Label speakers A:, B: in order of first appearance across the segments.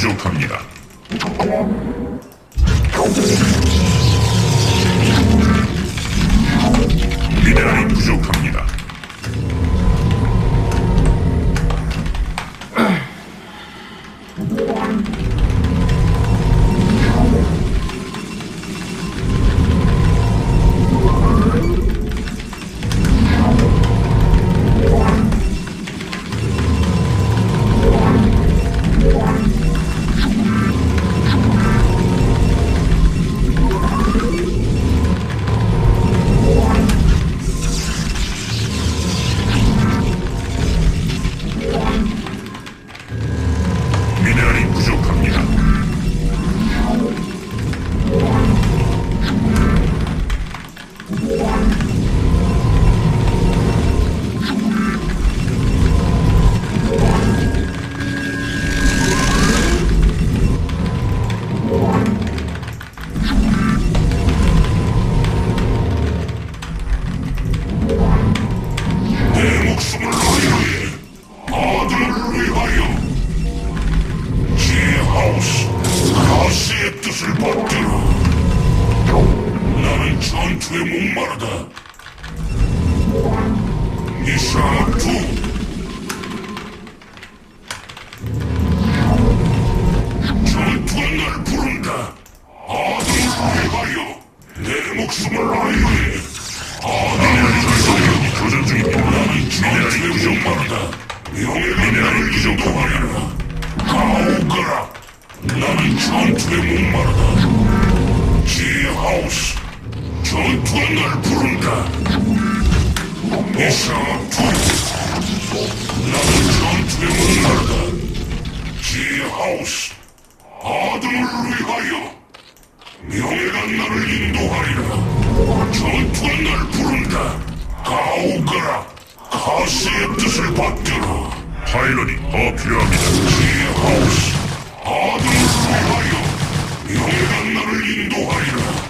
A: 부족합니다. 미네랄이 부족합니다. 전투에 목마르다. 이샤투 전투가 날 부른다. 아들을 위하여 내 목숨을 아유해 아들을 위하여 교전 중입니다. 나는 전투에 목마르다. 명예가 나를 인도하리라. 가오거라. 나는 전투에 목마르다. 지하우스 전투가 날 부른다 이샤투 나는 전투에 목마르다. 지하우스 아들을 위하여. 명예가 나를 인도하리라. 전투가 날 부른다 가오거라. 가스의 뜻을 받들어. 파일럿이 더 필요합니다. 지하우스 아들을 위하여. 명예가 나를 인도하리라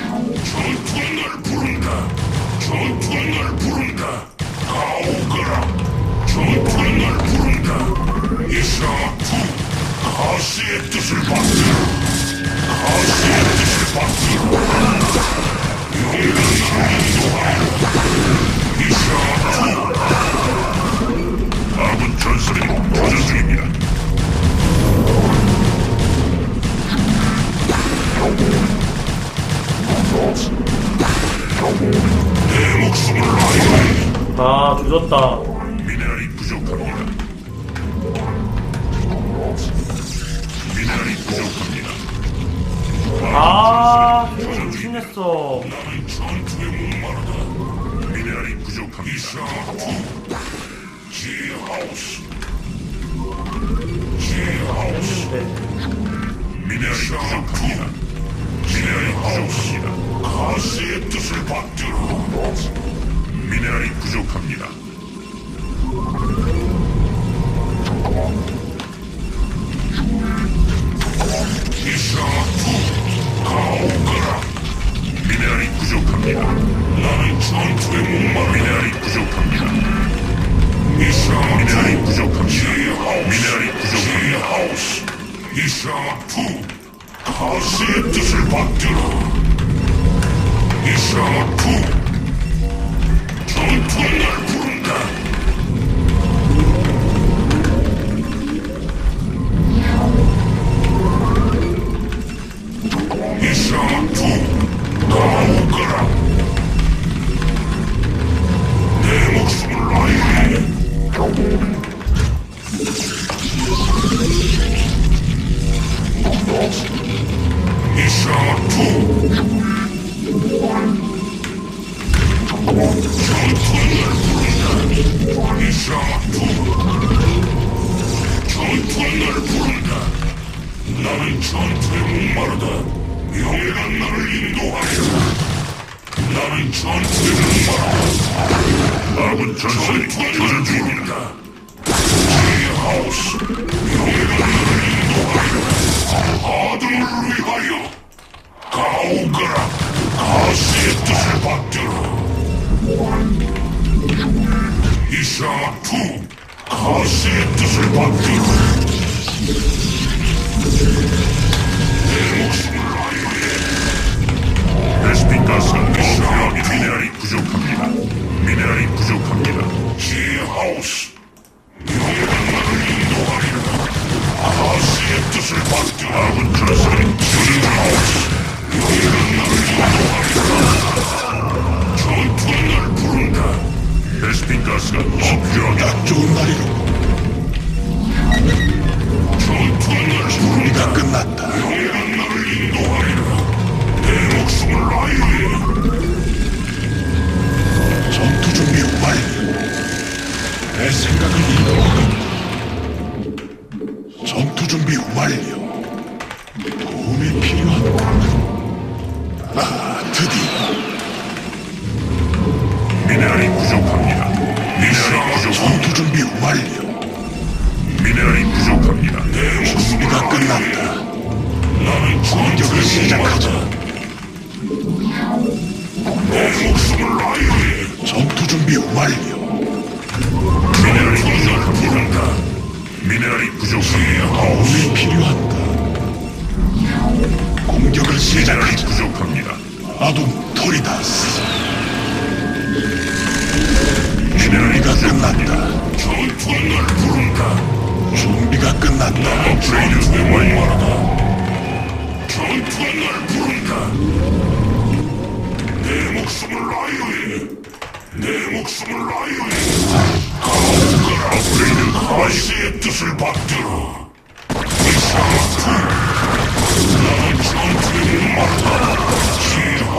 A: 전투가 날 부른다. 전투가 날 부른다. 가오거라. 전투가 날 부른다. 이샤투 가스의 뜻을 받들어 가스의 뜻을 받들어 용가 나를 인도하여 내 목숨을 아유해
B: 아, 늦었다.
A: 미네랄이 부족합니다. 미네랄이 부족합니다.
B: 아, 신냈어.
A: 나는 전투에 목마르다. 미네랄이 부족합니다. 이샤투 지하우스 지하우스
B: 했는데.
A: 미네랄이 부족합니다. 미네랄이 부족합니다. 뜻을 받들어. 미네랄이 부족합니다. 이샤투 가오거라 미네랄이 부족합니다 나는 전투에 목마 미네랄이 부족합니다 이샤 미네랄이 부족합니다 미네랄이 부족합니다 이샤투 가스의 뜻을 받들어 이샤투 전 나는 전투에 목마르다 아군 전선이 교전 중이다. 제 하우스 명예가 나를 인도하리라 아들을 위하여 가오거라. 가스의 뜻을 받들어. 이샤투 가스의 뜻을 받들어 미네랄이 부족합니다. 미네랄이 부족합니다. 전투
C: 준비 완료.
A: 미네랄이 부족합니다. 내
C: 준비가 끝났다.
A: 나는
C: 공격을 시작하자.
A: 내 목숨을 나에게
C: 전투 준비 완료.
A: 미네랄이 부족합니다. 미네랄이 부족합니다.
C: 도움이 필요한가? 공격을
A: 미네랄이
C: 시작하자.
A: 부족합니다.
C: 아둠 토리다
A: 부족합니다.
C: 끝났다.
A: 전투의 날 부른다.
C: 준비가 끝났다.
A: 업그레이드 완료하다. 전투의 날 부른다. 내 목숨을 나에게. 내 목숨을 나에게. 가오거라. 업그레이드 가시의 뜻을 받들어. 이샤투. 나는 전투에 목마르다. 지하우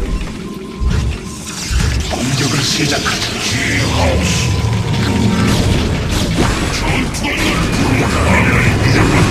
C: 공격을 시작하자.
A: 미네랄이 부족하고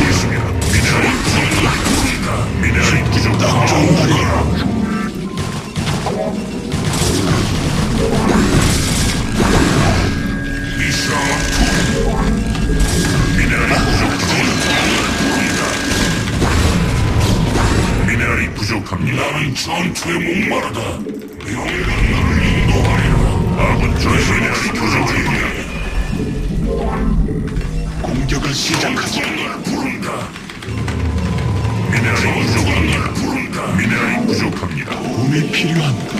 C: 시작하자.
A: 날 부른다 미네랄이 부족합니다 부른다 미네랄이 부족합니다
C: 도움이 필요한가?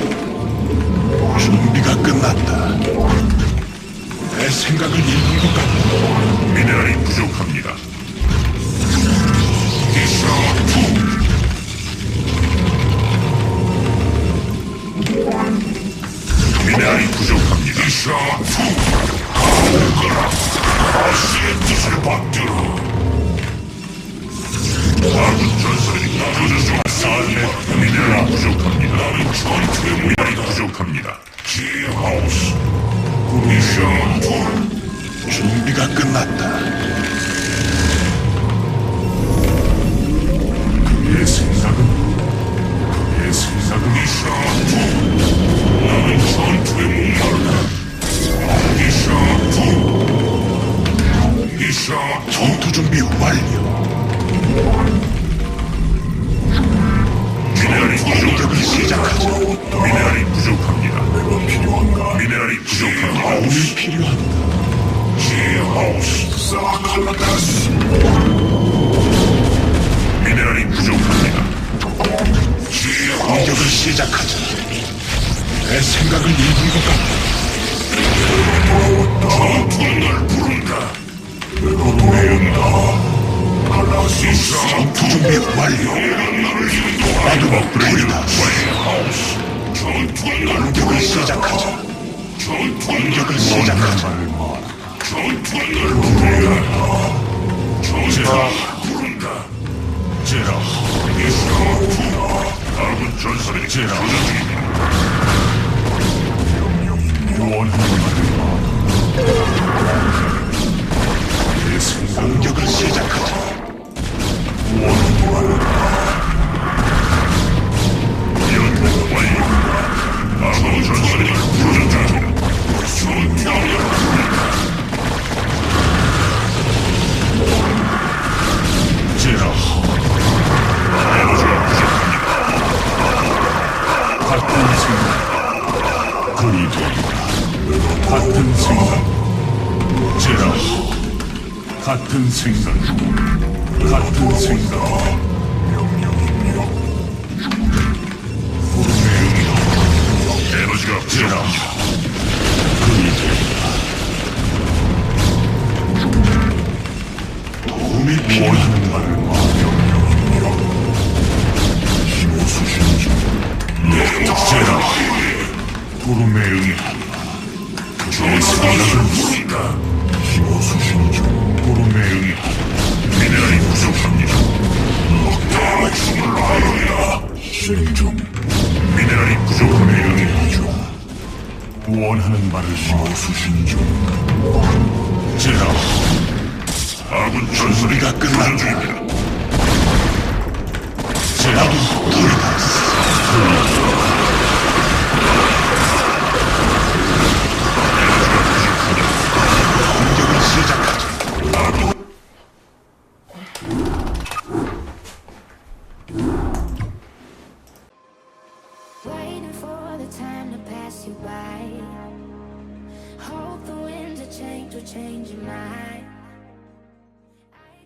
C: 준비가 끝났다. 내 생각을 읽은 것 같다.
A: 미네랄이 부족합니다 미네랄이 부족합니다 이샤투 가오거라 가시의 뜻을 받들어. 아군 전선이 나눠져 싸움에 미네랄이 부족합니다. 나는 전투에 미네랄이 부족합니다. 지하우스. 미션 둘.
C: 준비가 끝났다.
A: 미네랄이 부족합니다.
C: 공격을 시작하자. 내 생각을 읽은 것 같다.
A: 전투가 날 부른다. 내가. 칼라시스.
C: 전투 준비 완료.
A: 인도하라.
C: 업그레이드다.
A: 전투가 날
C: 공격을
A: 부른다.
C: 시작하자.
A: 전투가
C: 공격을 시작하자.
A: 제라. 조준 중입니다. 원하는 말을 내 생각
C: 공격을 시작하자.
A: 원하는 같은 생각. 같은 생각. 에너지가.
C: 도움이 필요한
A: 원하는 말을 마. 힘을 수신 중. 제라. 구름에 응한다. 내 생각을 부른다. 힘을 수신 중. 응한다. 미네랄이 부족합니다. 목숨을 나열이다. 실행 중. 미네랄이 부족함에 응하죠. 원하는 말을 힘을 수신 중. 제라. 아군
C: 준비가 끝났다.
A: 중입니다. 제라.
C: 공격을